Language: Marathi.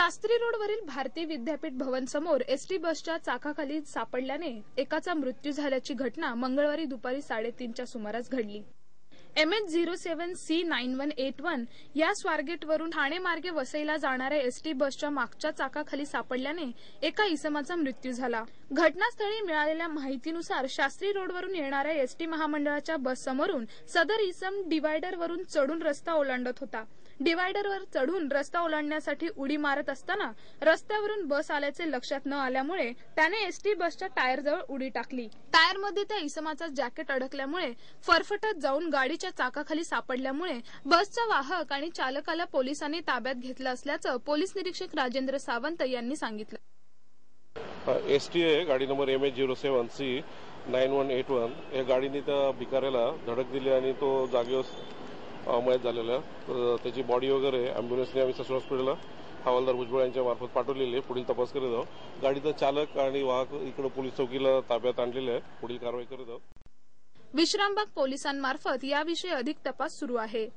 शास्त्री रोडवरील भारतीय विद्यापीठ भवन समोर एसटी बसच्या चाकाखाली सापडल्याने एकाचा मृत्यू झाल्याची घटना मंगळवारी दुपारी साडेतीनच्या सुमारास घडली. M H zero seven C nine one eight one या स्वारगेटवरून ठाणे मार्गे वसईला जाणाऱ्या एसटी बसच्या मागच्या चाकाखाली सापडल्याने एका इसमाचा मृत्यू झाला. घटनास्थळी मिळालेल्या माहितीनुसार शास्त्री रोडवरून येणाऱ्या एसटी महामंडळाच्या बससमोरून सदर इसम डिवायडरवरून चढून रस्ता ओलांडत होता. डिवायडरवर चढून रस्ता ओलांडण्यासाठी उडी मारत असताना रस्त्यावरून बस आल्याचे लक्षात न आल्यामुळे त्याने एसटी बसच्या टायरजवळ उडी टाकली. टायरमध्ये त्या इसमाचा जॅकेट अडकल्यामुळे फरफटत जाऊन गाडी गाडीच्या चाकाखाली सापडल्यामुळे बसचा वाहक आणि चालकाला पोलिसांनी ताब्यात घेतलं असल्याचं पोलीस निरीक्षक राजेंद्र सावंत यांनी सांगितलं. एस टी आहे गाडी number M H zero seven C nine one eight one या गाडीने त्या भिकाऱ्याला धडक दिली आणि तो जागेवर मयत झालेला त्याची बॉडी वगैरे अँब्युलन्सने आम्ही ससून हॉस्पिटलला हवालदार भुजबळ यांच्या मार्फत पाठवलेली आहे. पुढील तपास करीत आहोत. गाडीचा चालक आणि वाहक इकडे पोलीस चौकीला ताब्यात आणलेले आहे पुढील कारवाई करीत आहोत. विश्रामबाग पोलिसांमार्फत याविषयी अधिक तपास सुरू आहे.